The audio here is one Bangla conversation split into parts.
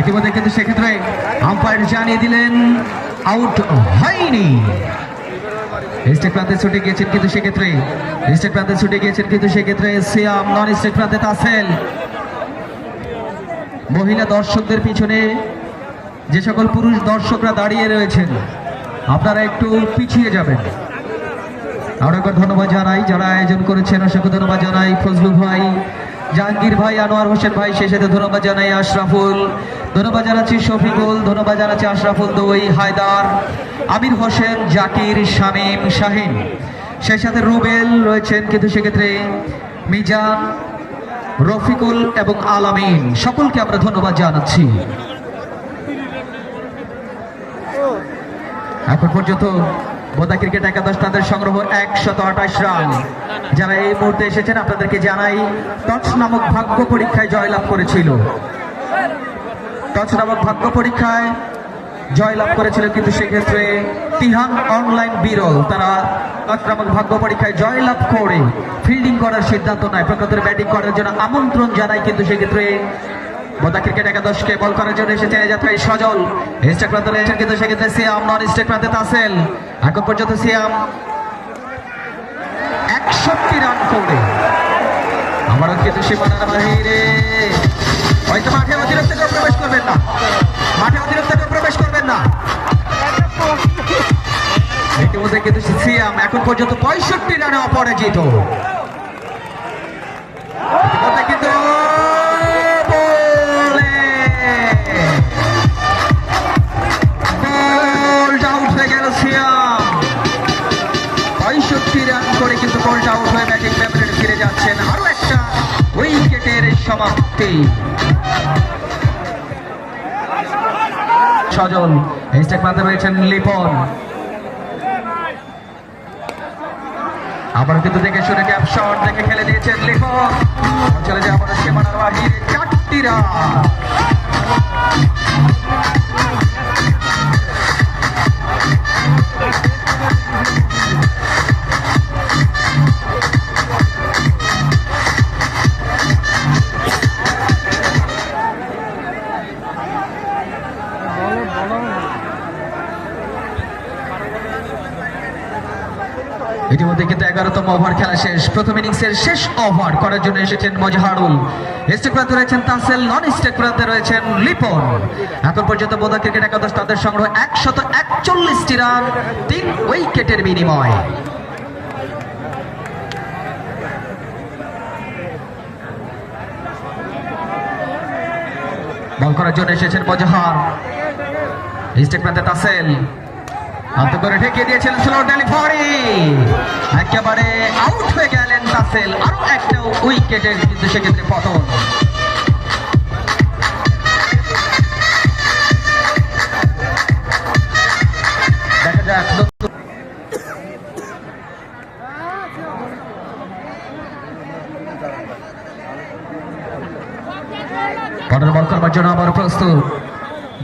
ইতিমধ্যে কিন্তু সেক্ষেত্রে আম্পায়ার জানিয়ে দিলেন আউট হয়নি। স্টেট প্রান্তে ছুটে গিয়েছেন কিন্তু সেক্ষেত্রে স্টেট প্রান্তে ছুটে গিয়েছেন কিন্তু সেক্ষেত্রে সিয়াম নন স্টেট প্রান্তে তাসেল মহিলা দর্শকদের পিছনে যে সকল পুরুষ দর্শকরা দাঁড়িয়ে রয়েছেন, আপনারা একটু পিছিয়ে যাবেন। আরও একবার ধন্যবাদ জানাই, যারা আয়োজন করেছেন, অসংখ্য ধন্যবাদ জানাই ফজলু ভাই জাহাঙ্গীর ভাই, আনোয়ার হোসেন ভাই সাথে ধন্যবাদ জানাই আশরাফুল। ধন্যবাদ জানাচ্ছি শফিকুল, ধন্যবাদ জানাচ্ছি আশরাফুল দই, হায়দার, আমির হোসেন, জাকির, শামীম, শাহিন। সেই সাথে রুবেল রয়েছেন কিন্তু সেক্ষেত্রে মিজান, রফিকুল এবং আলামিন। সকলকে আমরা ধন্যবাদ জানাচ্ছি। এখন পর্যন্ত বোদা ক্রিকেট একাদশ তাদের সংগ্রহ একশত আঠাশ রান। যারা এই মুহূর্তে এসেছেন, আপনাদেরকে জানাই, টচ নামক ভাগ্য পরীক্ষায় জয়লাভ করেছিল। টচ নামক ভাগ্য পরীক্ষায় জয়লাভ করেছিল কিন্তু সেক্ষেত্রে তিহান অনলাইন বিরল। তারা নামক ভাগ্য পরীক্ষায় জয়লাভ করে ফিল্ডিং করার সিদ্ধান্ত নেয়। প্রকৃতরে ব্যাটিং করার জন্য আমন্ত্রণ জানায়, কিন্তু সেক্ষেত্রে বোদা ক্রিকেট একাদশকে বল করার জন্য এসেছেন এই যাত্রায় সজল। স্টেক প্রান্তে কিন্তু সেক্ষেত্রে সিয়াম, নন স্টেক প্রান্তে তাসেল। এখন পর্যন্ত সিয়াম একষট্টি রান করে আমারও কিন্তু সীমানার বাহিরে হয়তো মাঠে অতিরিক্ত কেউ প্রবেশ করবেন না। মাঠে অতিরিক্ত কেউ প্রবেশ করবেন না। ইতিমধ্যে কিন্তু সিয়াম এখন পর্যন্ত পঁয়ষট্টি রানে অপরাজিত। কিন্তু বলটা আউট হয়ে ব্যাটিং পেপারে ফিরে যাচ্ছেন। আরও একটা উইকেটের সমাপ্তি। সজল স্টেক মাঝে রয়েছেন লিপন। আবার কিন্তু দেখে শুনে ক্যাপ শট দেখে খেলে দিয়েছেন লিপন। চলে যায় আমাদের সীমানার বাহিরে চারটি রান। ইতিমধ্যে কিন্তু এগারোতম ওভার খেলা শেষ। প্রথম ইনিংসের শেষ ওভার করার জন্য এসেছেন মজহারুল। স্টেক প্রান্তে রয়েছেন তাসেল, নন স্টেক প্রান্তে রয়েছেন লিপন। এখন পর্যন্ত বোদা ক্রিকেট একাদশ তাদের সংগ্রহ একশত একচল্লিশটি রান, তিন উইকেটের বিনিময়। বল করার জন্য এসেছেন মজহার। স্টেক প্রান্তে তাসেল। হাতে করে ঠেকিয়ে দিয়েছেন স্লো ডেলিভারি। একেবারে আউট হয়ে গেলেন তাসেল। আরও একটা উইকেটের কিন্তু সেক্ষেত্রে পতন। দেখা যাক করবার জন্য আবার প্রস্তুত।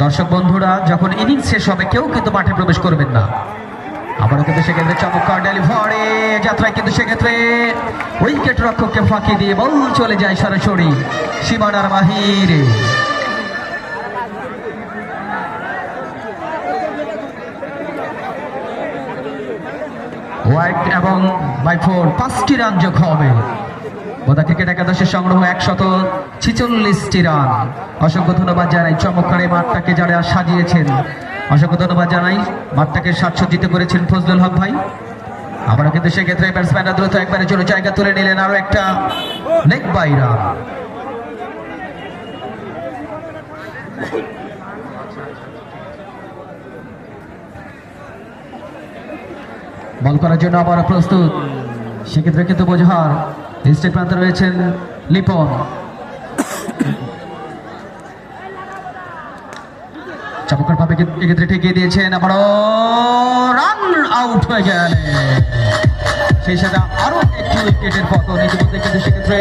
দর্শক বন্ধুরা, যখন ইনিংস শেষ হবে, কেউ কিন্তু মাঠে প্রবেশ করবেন না। আবারও কিন্তু সেক্ষেত্রে চমৎকার ডেলিভারি, যাত্রায় কিন্তু সেক্ষেত্রে উইকেট রক্ষককে ফাঁকি দিয়ে বল চলে যায় সরাসরি সীমানার বাহিরে। হোয়াইট এবং বাই ফোর পাঁচটি রান যোগ হবে। বোদা ক্রিকেট একাদশের সংগ্রহ একশত ছিচল্লিশটি রান। অসংখ্য ধন্যবাদ জানাই চমৎকার এই মাঠটাকে যারা সাজিয়েছেন। অসংখ্য ধন্যবাদ জানাই মাঠটাকে সাতসজ্জিত করেছেন ফজলুল হক ভাই। আবারও কিন্তু সেক্ষেত্রে ব্যাটসম্যানরা দ্রুত একবারে জন্য জায়গা তুলে নিলেন আরও একটা লেগ বাই রান। বল করার জন্য আবার প্রস্তুত। সেক্ষেত্রে কিন্তু বোঝার স্টেট প্রান্তে রয়েছেন লিপন। চমৎকার ভাবে এক্ষেত্রে ঠেকিয়ে দিয়েছেন আবারও। রান আউট হয়ে গেল। সেই সাথে আরও একটি উইকেটের পতন ইতিমধ্যে সেক্ষেত্রে